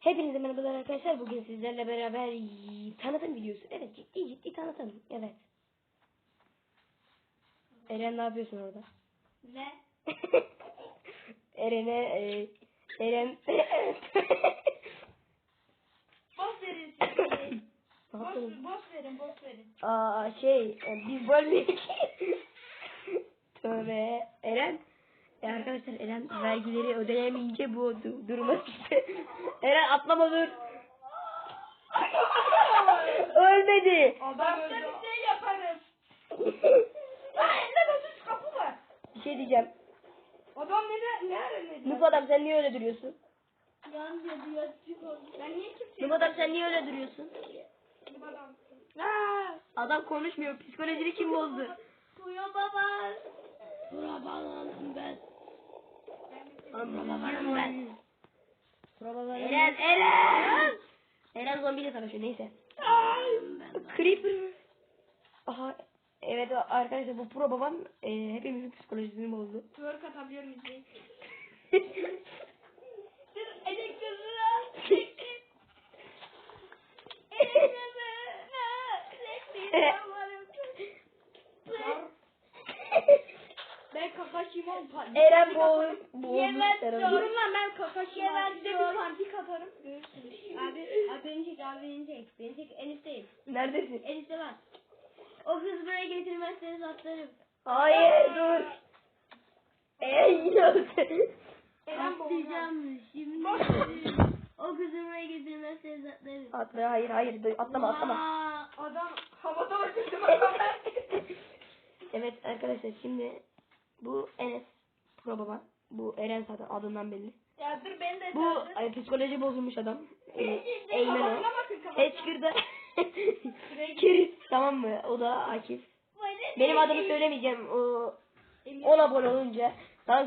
Hepinize merhabalar arkadaşlar. Bugün sizlerle beraber tanıtım videosu. Evet ciddi ciddi tanıtım. Evet. Eren ne yapıyorsun orada? Ne? Eren'e e, Eren Boş verin şimdi. boş, boş verin, boş verin. Aa şey e, biz bölmedik. Tövbe. Eren e, arkadaşlar Eren vergileri ödeyemeyince bu du- duruma düştü. Eren atlama dur. Ölmedi. Adam öldü. bir şey yaparım. Lan elinde basış kapı var. Bir şey diyeceğim. Adam ne ne ara ne Nup adam sen niye öyle duruyorsun? Yan dedi ya çıkıyor. Ben niye kimseye... Nup adam sen niye öyle duruyorsun? Kim adam? Aa, Adam konuşmuyor. Psikolojini kim bozdu? Kuyo baba. Bura babanım babanım ben. Eren, Eren! Eren zombiyle savaşıyor neyse. Creeper. Aha evet arkadaşlar bu pro babam e, hepimizin psikolojisini bozdu. Twerk atabiliyor muyuz? Dur elek Eren boğul, boğulmuş Yemez Eren. diyorum lan ben. Yemez de bir parti kaparım. Abi, abi beni çek, abi beni çek. Beni çek, enişteyim. Neredesin? Enişte var. O kız buraya getirmezseniz atlarım. Hayır dur. Ey yok. Atlayacağım şimdi. o kızı buraya getirmezseniz atlarım. Atla hayır hayır dur, atlama atlama. Aa, adam havada uçurdu Evet arkadaşlar şimdi bu Enes pro baba. Bu Eren zaten adından belli. Ya dur beni de Bu ay, psikoloji bozulmuş adam. Ee, Eymen o. Heçkır'da Keriz tamam mı? O da Akif. Benim adımı söylemeyeceğim. O 10 abone olunca. Tamam.